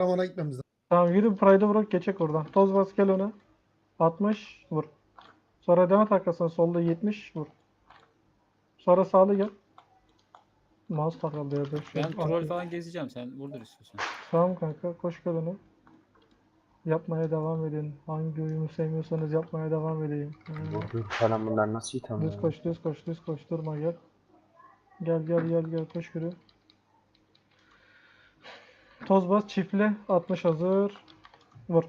Kahramana gitmemiz lazım. Tamam yürü Pride'ı bırak geçecek oradan. Toz bas gel öne. 60 vur. Sonra demet arkasına solda 70 vur. Sonra sağda gel. Mouse takıldı ya. Ben an. troll falan gezeceğim. Sen vurdur istiyorsan. Tamam kanka koş gel öne. Yapmaya devam edin. Hangi oyunu sevmiyorsanız yapmaya devam edin. Hmm. Vurdu falan bunlar nasıl Düz itemler? koş düz koş düz koş durma gel. Gel gel gel gel koş yürü. Toz bas çiftle 60 hazır. Vur.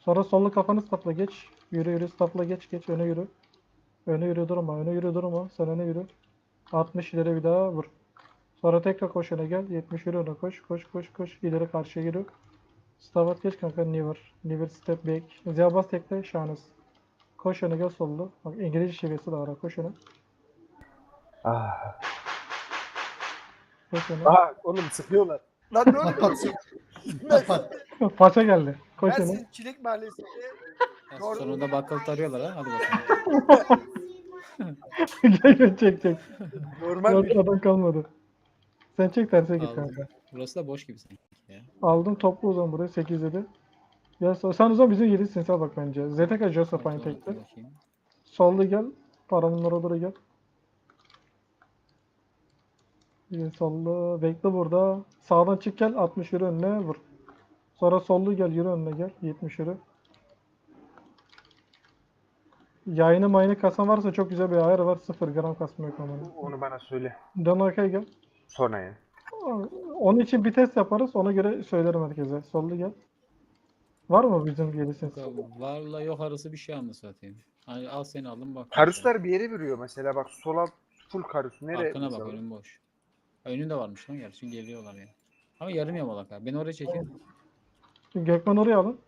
Sonra sollu kafanı stopla geç. Yürü yürü stopla geç geç öne yürü. Öne yürü durma öne yürü durma sen öne yürü. 60 ileri bir daha vur. Sonra tekrar koş öne gel. 70 yürü öne koş koş koş koş. İleri karşıya yürü. Stavat geç kanka Niver. Niver step back. Ziya bas tekle şahınız. Koş öne gel sollu. Bak İngilizce şivesi de var. Koş öne. Ah. Koş öne. Ah oğlum sıkıyorlar. Lan ne Pat oluyor? pat. Pat pat. Paça geldi. Koş sizin Çilek Mahallesi'nde. Sonunda bakkal tarıyorlar ha. Hadi bakalım. gel çek çek. normal Dört bir adam kalmadı. Sen çek terse git Aldım. kanka. Burası da boş gibi sanki ya. Aldım toplu o zaman buraya 8 7. Ya so- sen o zaman bizim 7 sinse bak bence. ZTK Joseph aynı tekte. bakayım. Solda gel. Paramınlara doğru gel. Solda bekle burada. Sağdan çık gel 60 yürü önüne vur. Sonra sollu gel yürü önüne gel 70 yürü. Yayını mayını kasan varsa çok güzel bir ayar var 0 gram kasma yok ama. Onu bana söyle. Dön arkaya gel. Sonra ya. Onun için bir test yaparız. Ona göre söylerim herkese. Sollu gel. Var mı bizim yedisiniz? Varla yok arası bir şey anla satayım. Hani al seni aldım bak. Karuslar bir yere vuruyor mesela bak sola full karus. Nereye? Arkana bak mesela? önün boş. Önünde varmış lan gerçi geliyorlar ya. Ama yarım yamalak ha. Beni oraya çekin. Gökmen oraya alın.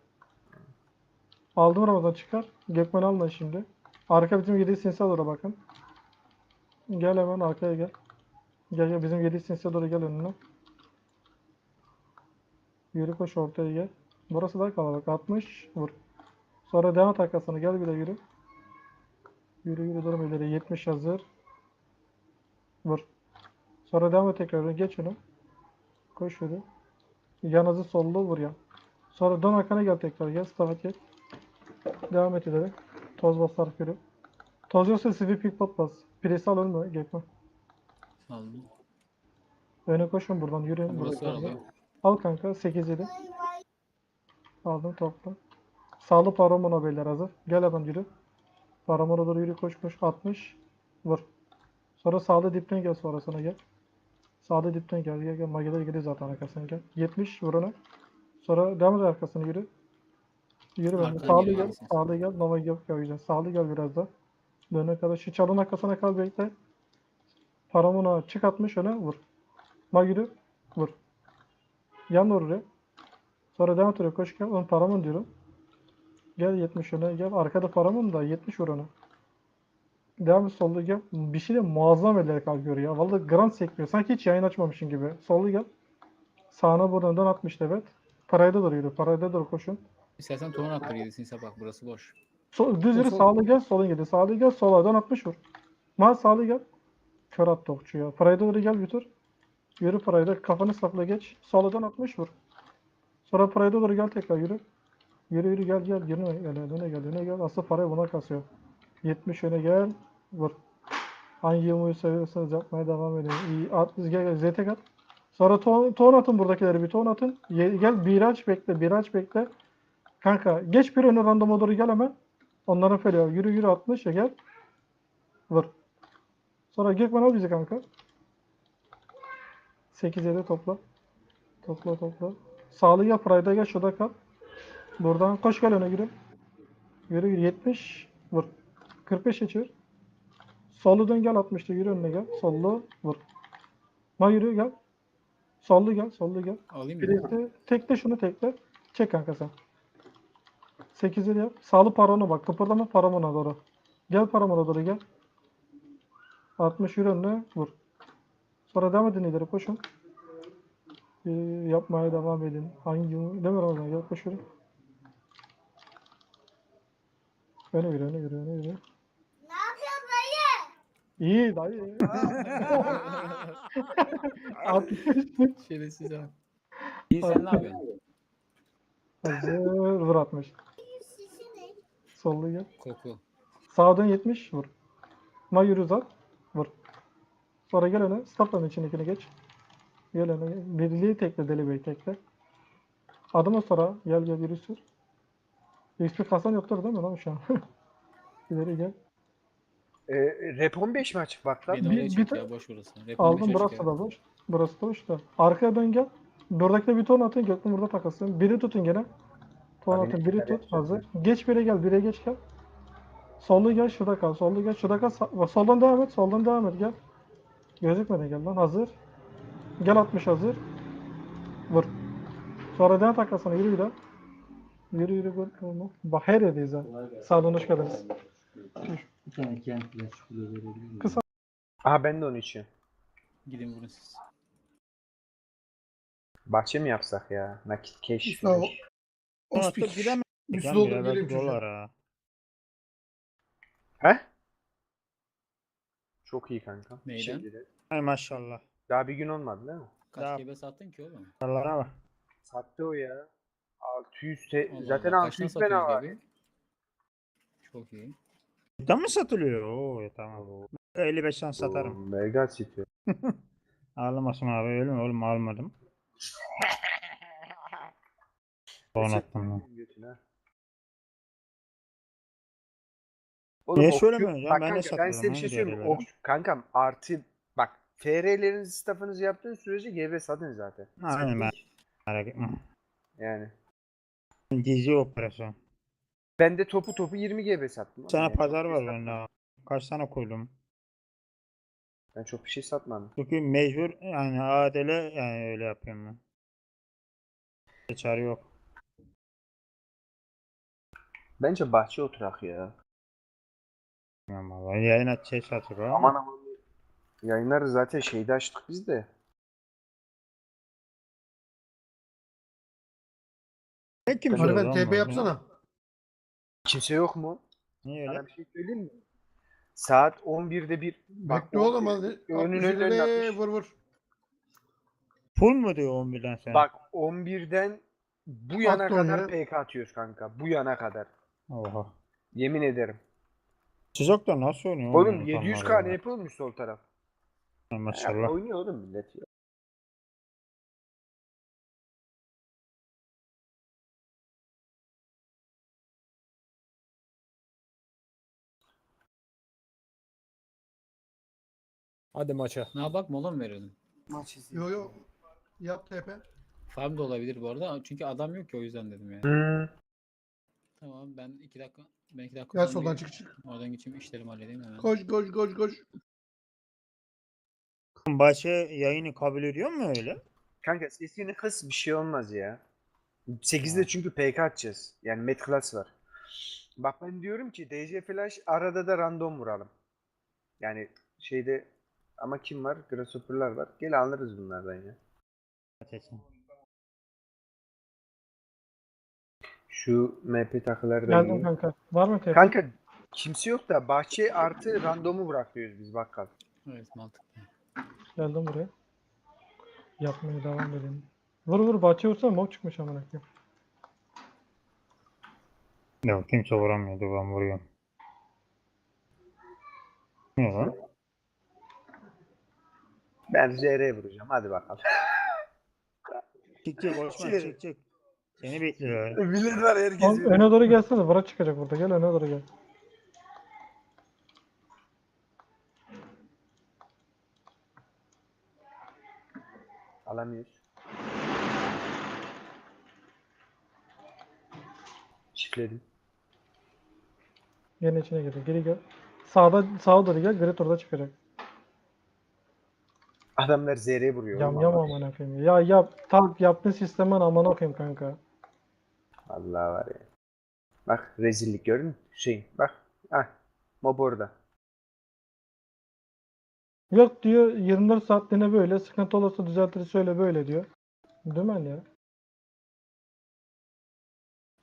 Aldım Ramazan çıkar. Gökmen alma şimdi. Arka bizim yedi sinsi doğru bakın. Gel hemen arkaya gel. Gel gel bizim yedi sinsi doğru gel önüne. Yürü koş ortaya gel. Burası da kalabalık. 60 vur. Sonra devam et arkasına gel bir de yürü. Yürü yürü durma ileri. 70 hazır. Vur. Sonra devam et tekrar. Geç onu. Koş yürü. Yanızı sollu vur ya. Sonra dön arkana gel tekrar gel. Stavat gel. Devam et ileri. Toz basarak yürü. Toz yoksa CV pick pot bas. Presi al ölme Gekman. Aldım. Öne koşun buradan yürüyün. Burası var. Al kanka 8 7. Aldım topla. Sağlı paramona beyler hazır. Gel hemen yürü. Paramona doğru yürü koş koş 60. Vur. Sonra sağda dipten gel sonrasına gel. Sağda dipten gel gel gel. Mageler geliyor zaten arkasına gel. 70 vur ona. Sonra devam et arkasına yürü. Yürü ben. Sağlı gel. Sağlı gel. Nova ya güzel. Sağlı gel biraz da. Dönene kadar. Şu çalın arkasına kal bekle. Paramona çık 60 öne vur. Ma yürü. Vur. Yan oraya. Sonra devam et oraya koş gel. Ön paramon diyorum. Gel 70 öne gel. Arkada paramon da 70 vur ona. Devam et solda gel. Bir şey de muazzam eller kalkıyor ya. Vallahi grand sekmiyor. Sanki hiç yayın açmamışsın gibi. Solda gel. Sağına buradan dön 60 evet. Parayda doğru yürü. Parayda doğru koşun. İstersen ton attır yedisinse bak burası boş. Sol, düz yürü sağlı gel. Solun gel. Sağlı gel. Sola dön 60 vur. Ma sağlı gel. Kör attı okçu ya. Parayda doğru gel tur. Yürü parayda. Kafanı sapla geç. Sola dön 60 vur. Sonra parayda doğru gel tekrar yürü. Yürü yürü gel gel. Yürü gel. Öne gel. Öne gel. Asıl parayı buna kasıyor. 70 öne gel. Vur. Hangi yılmayı seviyorsanız yapmaya devam edin. İyi. At, gel gel. ZT at. Sonra ton, ton atın buradakileri bir ton atın. Ye- gel bir aç bekle. Bir aç bekle. Kanka geç bir öne randoma doğru gel hemen. Onların feriyor. Yürü yürü 60 ya gel. Vur. Sonra Gökmen al bizi kanka. 8 7 topla. Topla topla. Sağlı yap. Pride'a gel şurada kal. Buradan koş gel öne yürü. Yürü yürü 70. Vur. 45 geçir. Sollu dön gel 60'ta yürü önüne gel. Sollu vur. Ma yürü gel. Sollu gel. Sollu gel. Alayım mı? Tekle şunu tekle. Çek kanka sen. 8'i yap. Sağlı parona bak. Kıpırdama paramona doğru. Gel paramona doğru gel. 60 yürü önüne vur. Sonra devam edin ileri koşun. Ee, yapmaya devam edin. Hangi mi Ramazan? Gel koş yürü. Öne yürü, öne yürü, öne yürü. İyi dayı. 60 Şerefsiz ha. İyi sen ne yapıyorsun? Hazır. Vur 60. Sollu gel. Koku. Sağa dön 70. Vur. Ma yürü uzat. Vur. Sonra gel öne. Stopların içindekini geç. Gel öne. Birliği tekle deli bey tekle. Adım sonra. Gel gel yürü sür. XP kasan yoktur değil mi lan şu an? İleri gel. Ee, rep 15 mi açık bak lan? Beni bir- oraya bir çek ya boş burası. Rap Aldım 15 burası ya. da boş. Burası da boş da. Arkaya dön gel. Buradaki bir ton atın. Gökmen burada takılsın. Biri tutun gene. Ton Abi atın. Biri tut. Hazır. Geç bire gel. Bire geç gel. Sollu gel. Şurada kal. Sollu gel. Şurada kal. Sa- Soldan devam et. Soldan devam et. Gel. Gözükmeden gel lan. Hazır. Gel 60 hazır. Vur. Sonra devam taklasana. Yürü bir daha. Yürü yürü. Vur. Bak her yerdeyiz ha. Sağ olun. Hoş geldiniz. Bir tane kent flash bile verebilir miyim? Kısa. Aha ben de onu içiyorum. Gidin vurun siz. Bahçe mi yapsak ya? Nakit cash. İşte o- flash. Olur belki geliyor çocuğa. dolar ha. He? Çok iyi kanka. Neyden? Şeyleri. Ay maşallah. Daha bir gün olmadı değil mi? Kaç Ya- gebe sattın ki oğlum? Dolara bak. Sattı o ya. 600 te- Allah zaten Allah, kaçtan 600 fena satıyoruz var. Çok iyi. Cidden mi satılıyor? Oo tamam. 55'ten satarım. Oo, Mega City. Ağlamasın abi öyle mi oğlum almadım. Son attım ben. Götüne. Niye söylemiyorsun ya? Bak Ben de kanka, ben satıyorum size bir lan şey söyleyeyim mi? Ok- kankam artı bak FR'lerinizi staffınızı yaptığın sürece GB satın zaten. Aynen ben. Merak etme. Yani. Gizli operasyon. Ben de topu topu 20 GB sattım. Bir tane Yani pazar çok var bir şey bende. satmadım. ha. Kaç tane koydum. Ben çok bir şey satmadım. Çünkü mecbur yani adele yani öyle yapıyorum ben. Çare yok. Bence bahçe oturak ya. Bilmiyorum vallahi. Yayın aç şey satıyor Aman aman. Yayınları zaten şeyde açtık biz de. Ne kim Hadi ben söylüyor lan TP bu? yapsana. Kimse yok mu? Niye Sana öyle? bir şey söyleyeyim mi? Saat 11'de bir bak Bekle oğlum hadi. Önüne 67 dön de atmış. vur vur. Full mu diyor 11'den sonra? Bak 11'den bu yana Attı kadar onu. PK atıyoruz kanka. Bu yana kadar. Oha. Yemin ederim. Sıcakta nasıl oynuyor? Oğlum bu 700 insanlar k ya? NP olmuş sol taraf. Ya, Maşallah. oynuyor oğlum millet Hadi maça. Ne bak mola mı veriyordun? Yo yo. Yap TP. Farm da olabilir bu arada. Çünkü adam yok ki o yüzden dedim yani. Hmm. Tamam ben iki dakika ben iki dakika Gel soldan çık çık. Oradan geçeyim işlerimi halledeyim hemen. Koş koş koş koş. Bahçe yayını kabul ediyor mu öyle? Kanka sesini kıs bir şey olmaz ya. 8'de çünkü PK atacağız. Yani met class var. Bak ben diyorum ki DC Flash arada da random vuralım. Yani şeyde ama kim var? Grasshopper'lar var. Gel alırız bunlardan ya. Seçin. Şu MP takıları da Geldim kanka. Var mı TP? Kanka kimse yok da bahçe artı randomu bırakıyoruz biz bakkal. Evet mantıklı. Geldim buraya. Yapmaya devam edelim. Vur vur bahçe vursana mok çıkmış amına koyayım. Yok kimse vuramıyordu ben vuruyorum. Ne lan? Ben ZR vuracağım. Hadi bakalım. Çık Osman çık çık. Seni bekliyor. Bilir var herkes. Oğlum, öne doğru gelsene. Bırak çıkacak burada. Gel öne doğru gel. Alamıyoruz. Çiftledim. Yerine içine gir. Geri gel. Sağda sağa doğru gel. Grit orada çıkacak. Adamlar ZR vuruyor. Yam oğlum, yam amına koyayım. Ya yap. Tak yaptığın sistemin amına koyayım kanka. Allah var ya. Bak rezillik gördün mü? Hüseyin bak. Ah. Mob orada. Yok diyor 24 saatliğine böyle. Sıkıntı olursa düzeltiriz şöyle böyle diyor. Dümen ya.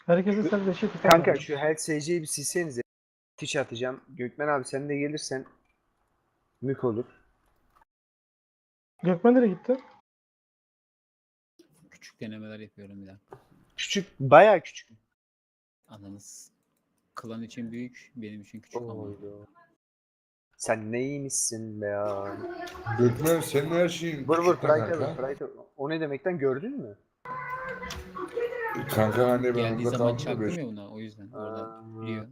Herkese sen eşit tutar. Kanka şu Health SC'yi bir silsenize. Tiş atacağım. Gökmen abi sen de gelirsen mük olur. Gökmen nereye gitti? Küçük denemeler yapıyorum bir dakika. Küçük, bayağı küçük. Ananız. Klan için büyük, benim için küçük ama. Oydu. Sen neymişsin be ya? Gökmen senin her şeyin Vur vur küçük lan Pride kanka. Pride O ne demekten gördün mü? Kanka anne ben Geldiği orada zaman kaldım da çaktım ya buna o yüzden. Oradan Aa. biliyor.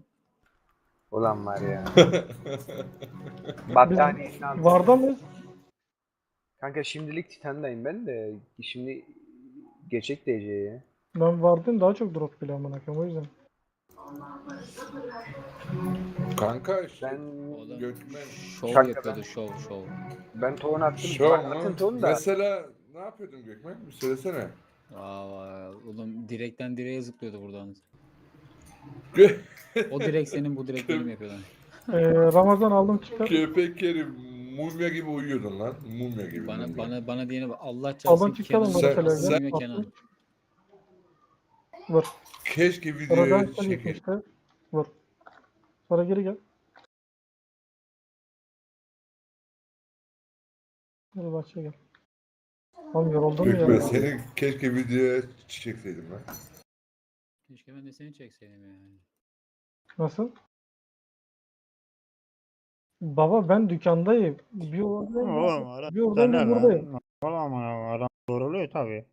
Ulan var ya. Battaniyenin altı. Varda mıyız? Kanka şimdilik Titan'dayım ben de. Şimdi geçecek DC'ye. Ben vardım daha çok drop bile amına koyayım o yüzden. Kanka işte Ben Oğlum Gökmen şov Kanka yapıyordu şov şov. ben ton attım. Şov Bak, mu? Atın ton da. Mesela ne yapıyordun Gökmen? Bir söylesene. Aa, oğlum direkten direğe zıplıyordu buradan. O direk senin bu direk benim yapıyordu. Ee, Ramazan aldım çıkar. Köpek yeri mumya gibi uyuyordun lan. Mumya gibi. Bana mumya. bana bana diyene bak Allah çarpsın çıkalım Kenan. Sen- mesela. sen- Kenan. Kenan. Vur. Keşke Sonra videoya ben sana çekelim. işte. Vur. Sonra geri gel. Gel bahçeye gel. Oğlum yoruldum Gökmen ya. seni keşke videoya çekseydim lan. Keşke ben de seni çekseydim yani. Nasıl? Baba ben dükkandayım. Bir oradayım. Oğlum ara. Bir oradayım bir buradayım. Oğlum adam doğruluyor tabi.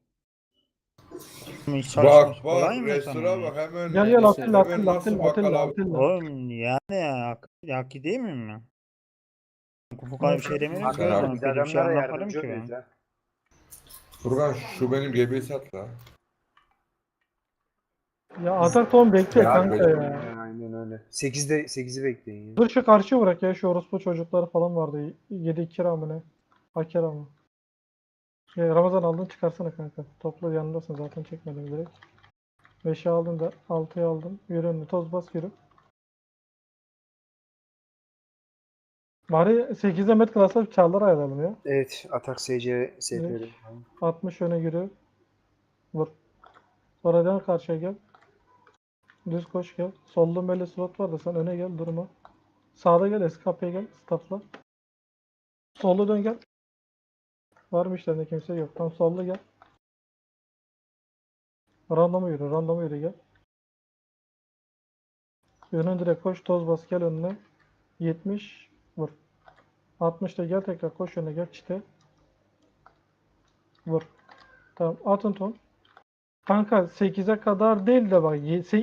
Hiç Bak çalışmış bak restora bak hemen. Gel gel nasıl Atilla Atilla bakkal Atilla. Oğlum yani hak, hak değil mi mi? Furkan bir şey demedim ki bir şey anlatmadım ki ben. Furkan şu benim GB'si at la. Ya atak ton bekle kanka ya. Öyle. 8'de 8'i bekleyin ya. Dur şu karşıya bırak ya şu orospu çocukları falan vardı. 7 kira mı ne? Hakera mı? Ya Ramazan aldın çıkarsana kanka. Topla yanındasın zaten çekmedim direkt. 5'i aldın da 6'yı aldın. Yürü önüne toz bas yürü. Bari 8'e met klasa çağlar ayarlayalım ya. Evet. Atak SC SP'li. 60 öne yürü. Vur. Sonra dön karşıya gel. Düz koş gel. Solda böyle slot var da sen öne gel durma. Sağda gel SKP'ye gel. Staffla. Solda dön gel. Var mı işlerinde kimse yok. Tam solda gel. Randoma yürü. Randoma yürü gel. Yönün direkt koş. Toz bas gel önüne. 70 vur. 60 da gel tekrar koş önüne gel çite. Vur. Tamam atın ton. Kanka 8'e kadar değil de bak 7